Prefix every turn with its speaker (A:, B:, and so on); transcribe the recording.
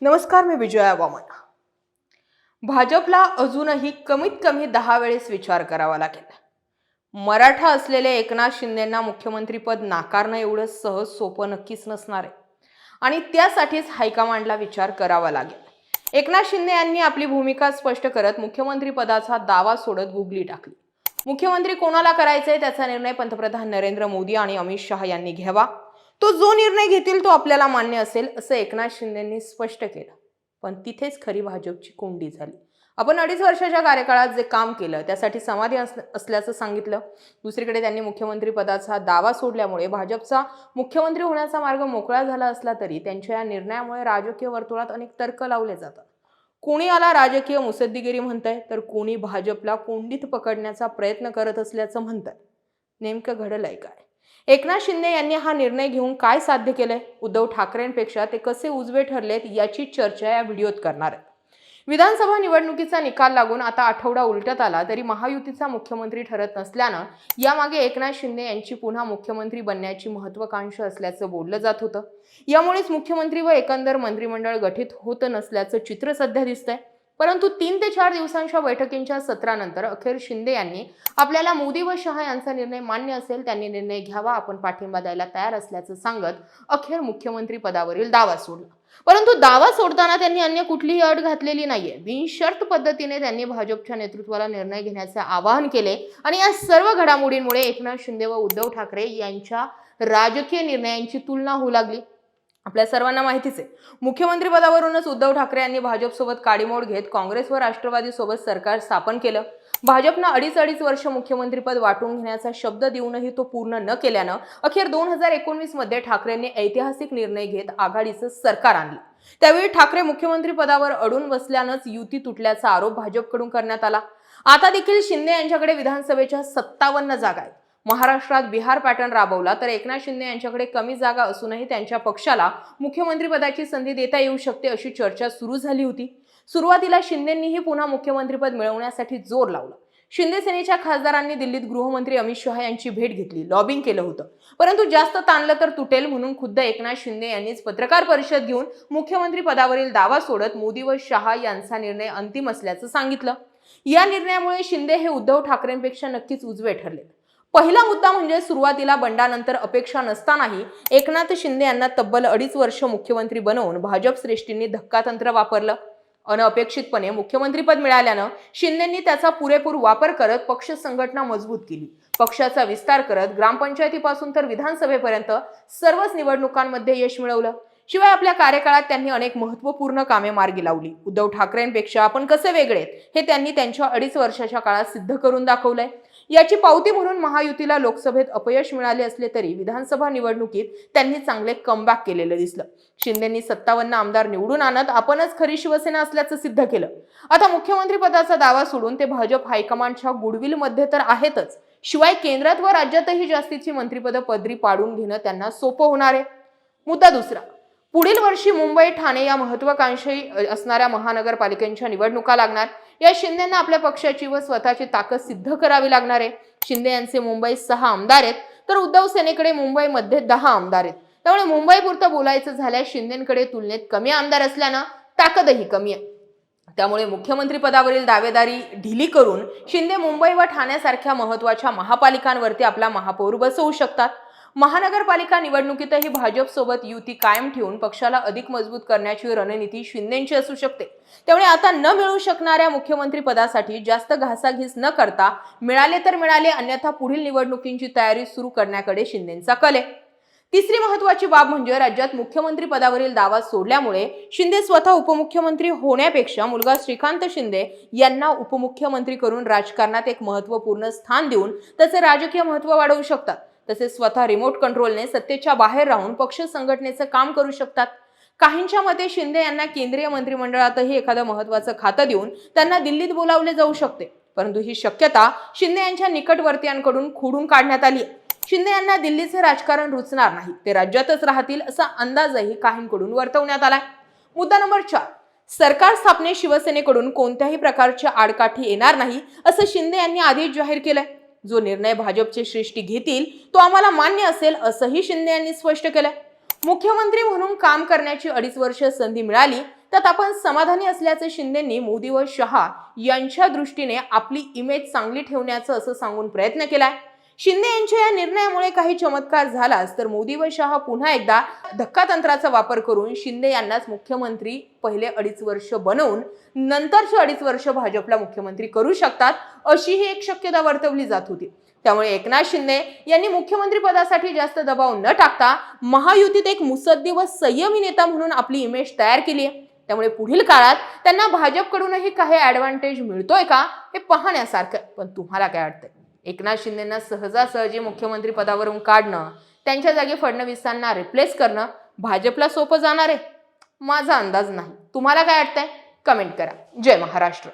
A: नमस्कार मी विजया वामन. भाजपला अजूनही कमीत कमी दहा वेळेस विचार करावा लागेल. मराठा असलेले एकनाथ शिंदेंना मुख्यमंत्रीपद नाकारणं एवढं सहज सोपं नक्कीच नसणार आहे. आणि त्यासाठीच हायकमांडला विचार करावा लागेल. एकनाथ शिंदे यांनी आपली भूमिका स्पष्ट करत मुख्यमंत्रीपदाचा दावा सोडत गुगली टाकली. मुख्यमंत्री कोणाला करायचंय त्याचा निर्णय पंतप्रधान नरेंद्र मोदी आणि अमित शहा यांनी घ्यावा. तो जो निर्णय घेतील तो आपल्याला मान्य असेल असं एकनाथ शिंदेंनी स्पष्ट केलं. पण तिथेच खरी भाजपची कोंडी झाली. आपण अडीच वर्षाच्या कार्यकाळात जे काम केलं त्यासाठी समाधी अस- असल्याचं सांगितलं. दुसरीकडे त्यांनी मुख्यमंत्री पदाचा दावा सोडल्यामुळे भाजपचा मुख्यमंत्री होण्याचा मार्ग मोकळा झाला असला तरी त्यांच्या या निर्णयामुळे राजकीय वर्तुळात अनेक तर्क लावले जातात. कोणी याला राजकीय मुसद्दीगिरी म्हणतंय तर कोणी भाजपला कोंडीत पकडण्याचा प्रयत्न करत असल्याचं म्हणतंय. नेमकं घडलंय काय? एकनाथ शिंदे यांनी हा निर्णय घेऊन काय साध्य केलंय? उद्धव ठाकरेंपेक्षा ते कसे उजवे ठरलेत याची चर्चा या व्हिडिओत करणार आहे विधानसभा निवडणुकीचा निकाल लागून आता आठवडा उलटत आला तरी महायुतीचा मुख्यमंत्री ठरत नसल्यानं यामागे एकनाथ शिंदे यांची पुन्हा मुख्यमंत्री बनण्याची महत्वाकांक्षा असल्याचं बोललं जात होतं. यामुळेच मुख्यमंत्री व एकंदर मंत्रिमंडळ गठीत होत नसल्याचं चित्र सध्या दिसतंय. परंतु तीन ते चार दिवसांच्या बैठकींच्या सत्रानंतर अखेर शिंदे यांनी आपल्याला मोदी व शहा यांचा निर्णय मान्य असेल त्यांनी निर्णय घ्यावा आपण पाठिंबा द्यायला तयार असल्याचं सांगत अखेर मुख्यमंत्री पदावरील दावा सोडला. परंतु दावा सोडताना त्यांनी अन्य कुठलीही अट घातलेली नाहीये. बिनशर्त पद्धतीने त्यांनी भाजपच्या नेतृत्वाला निर्णय घेण्याचे आवाहन केले आणि या सर्व घडामोडींमुळे एकनाथ शिंदे व उद्धव ठाकरे यांच्या राजकीय निर्णयांची तुलना होऊ लागली. आपल्या सर्वांना माहितीच आहे. मुख्यमंत्री पदावरूनच उद्धव ठाकरे यांनी भाजपसोबत काडीमोड घेत काँग्रेस व राष्ट्रवादी सोबत सरकार स्थापन केलं. भाजपनं अडीच अडीच वर्ष मुख्यमंत्रीपद वाटून घेण्याचा शब्द देऊनही तो पूर्ण न केल्यानं अखेर दोन हजार एकोणवीसमध्ये ठाकरेंनी ऐतिहासिक निर्णय घेत आघाडीचं सरकार आणलं. त्यावेळी ठाकरे मुख्यमंत्री पदावर अडून बसल्यानंच युती तुटल्याचा आरोप भाजपकडून करण्यात आला. आता देखील शिंदे यांच्याकडे विधानसभेच्या सत्तावन्न जागा आहेत. महाराष्ट्रात बिहार पॅटर्न राबवला तर एकनाथ शिंदे यांच्याकडे कमी जागा असूनही त्यांच्या पक्षाला मुख्यमंत्रीपदाची संधी देता येऊ शकते अशी चर्चा सुरू झाली होती. सुरुवातीला शिंदेंनीही पुन्हा मुख्यमंत्रीपद मिळवण्यासाठी जोर लावला. शिंदे सेनेच्या खासदारांनी दिल्लीत गृहमंत्री अमित शहा यांची भेट घेतली लॉबिंग केलं होतं. परंतु जास्त ताणलं तर तुटेल म्हणून खुद्द एकनाथ शिंदे यांनीच पत्रकार परिषद घेऊन मुख्यमंत्री पदावरील दावा सोडत मोदी व शहा यांचा निर्णय अंतिम असल्याचं सांगितलं. या निर्णयामुळे शिंदे हे उद्धव ठाकरेंपेक्षा नक्कीच उजवे ठरले पहिला मुद्दा म्हणजे सुरुवातीला बंडानंतर अपेक्षा नसतानाही एकनाथ शिंदे यांना तब्बल अडीच वर्ष मुख्यमंत्री बनवून भाजप श्रेष्ठींनी धक्कातंत्र वापरलं. अनपेक्षितपणे मुख्यमंत्रीपद मिळाल्यानं शिंदेंनी त्याचा पुरेपूर वापर करत पक्ष संघटना मजबूत केली. पक्षाचा विस्तार करत ग्रामपंचायतीपासून तर विधानसभेपर्यंत सर्वच निवडणुकांमध्ये यश मिळवलं. शिवाय आपल्या कार्यकाळात त्यांनी अनेक महत्त्वपूर्ण कामे मार्गी लावली. उद्धव ठाकरेंपेक्षा आपण कसे वेगळेत हे त्यांनी त्यांच्या अडीच वर्षाच्या काळात सिद्ध करून दाखवलंय. याची पावती म्हणून महायुतीला लोकसभेत अपयश मिळाले असले तरी विधानसभा निवडणुकीत त्यांनी चांगले कमबॅक केलेलं दिसलं. शिंदेंनी सत्तावन्न आमदार निवडून आणत आपणच खरी शिवसेना असल्याचं सिद्ध केलं. आता मुख्यमंत्री पदाचा दावा सोडून ते भाजप हायकमांडच्या गुडविलमध्ये तर आहेतच. शिवाय केंद्रात व राज्यातही जास्तीची मंत्रिपद पदरी पाडून घेणं त्यांना सोपं होणार आहे. मुद्दा दुसरा. पुढील वर्षी मुंबई ठाणे या महत्वाकांक्षी असणाऱ्या महानगरपालिकांच्या निवडणुका लागणार. या शिंदेना आपल्या पक्षाची व स्वतःची ताकद सिद्ध करावी लागणार आहे. शिंदे यांचे मुंबईत सहा आमदार आहेत तर उद्धव सेनेकडे मुंबईमध्ये दहा आमदार आहेत. त्यामुळे मुंबई पुरतं बोलायचं झाल्यास शिंदेकडे तुलनेत कमी आमदार असल्यानं ताकदही कमी आहे. त्यामुळे मुख्यमंत्री पदावरील दावेदारी ढिली करून शिंदे मुंबई व ठाण्यासारख्या महत्त्वाच्या महापालिकांवरती आपला महापौर बसवू शकतात. महानगरपालिका निवडणुकीतही भाजपसोबत युती कायम ठेवून पक्षाला अधिक मजबूत करण्याची रणनीती शिंदेची असू शकते. त्यामुळे आता न मिळू शकणाऱ्या मुख्यमंत्री पदासाठी जास्त घासाघीस न करता मिळाले तर मिळाले अन्यथा पुढील निवडणुकींची तयारी सुरू करण्याकडे शिंदेचा कल. आहे तिसरी महत्वाची बाब म्हणजे राज्यात मुख्यमंत्री पदावरील दावा सोडल्यामुळे शिंदे स्वतः उपमुख्यमंत्री होण्यापेक्षा मुलगा श्रीकांत शिंदे यांना उपमुख्यमंत्री करून राजकारणात एक महत्त्वपूर्ण स्थान देऊन त्याचे राजकीय महत्त्व वाढवू शकतात. तसेच स्वतः रिमोट कंट्रोलने सत्तेच्या बाहेर राहून पक्ष संघटनेचं काम करू शकतात. काहींच्या मते शिंदे यांना केंद्रीय मंत्रिमंडळातही एखादं महत्वाचं खातं देऊन त्यांना दिल्लीत बोलावले जाऊ शकते. परंतु ही शक्यता शिंदे यांच्या निकटवर्तीयांकडून खुडून काढण्यात आली आहे. शिंदे यांना दिल्लीचे राजकारण रुचणार नाही. ते राज्यातच राहतील असा अंदाजही काहींकडून वर्तवण्यात आलाय. मुद्दा नंबर चार. सरकार स्थापने शिवसेनेकडून कोणत्याही प्रकारची आडकाठी येणार नाही असं शिंदे यांनी आधीच जाहीर केलंय. जो निर्णय भाजपचे श्रेष्ठी घेतील तो आम्हाला मान्य असेल असंही शिंदे यांनी स्पष्ट केलंय. मुख्यमंत्री म्हणून काम करण्याची अडीच वर्ष संधी मिळाली त्यात आपण समाधानी असल्याचे शिंदेंनी मोदी व शहा यांच्या दृष्टीने आपली इमेज चांगली ठेवण्याचं असं सांगून प्रयत्न केलाय. शिंदे यांच्या या निर्णयामुळे काही चमत्कार झालाच तर मोदी व शहा पुन्हा एकदा धक्कातंत्राचा वापर करून शिंदे यांनाच मुख्यमंत्री पहिले अडीच वर्ष बनवून नंतरचे अडीच वर्ष भाजपला मुख्यमंत्री करू शकतात अशी ही एक शक्यता वर्तवली जात होती. त्यामुळे एकनाथ शिंदे यांनी मुख्यमंत्री पदासाठी जास्त दबाव न टाकता महायुतीत एक मुसद्दी व संयमी नेता म्हणून आपली इमेज तयार केली आहे. त्यामुळे पुढील काळात त्यांना भाजपकडूनही काही ॲडव्हान्टेज मिळतोय का हे पाहण्यासारखं पण तुम्हाला काय वाटतंय? एकनाथ शिंदेना सहजासहजी मुख्यमंत्री पदावरून काढणं त्यांच्या जागी फडणवीसांना रिप्लेस करणं भाजपला सोपं जाणार आहे? माझा अंदाज नाही. तुम्हाला काय वाटतंय? कमेंट करा. जय महाराष्ट्र.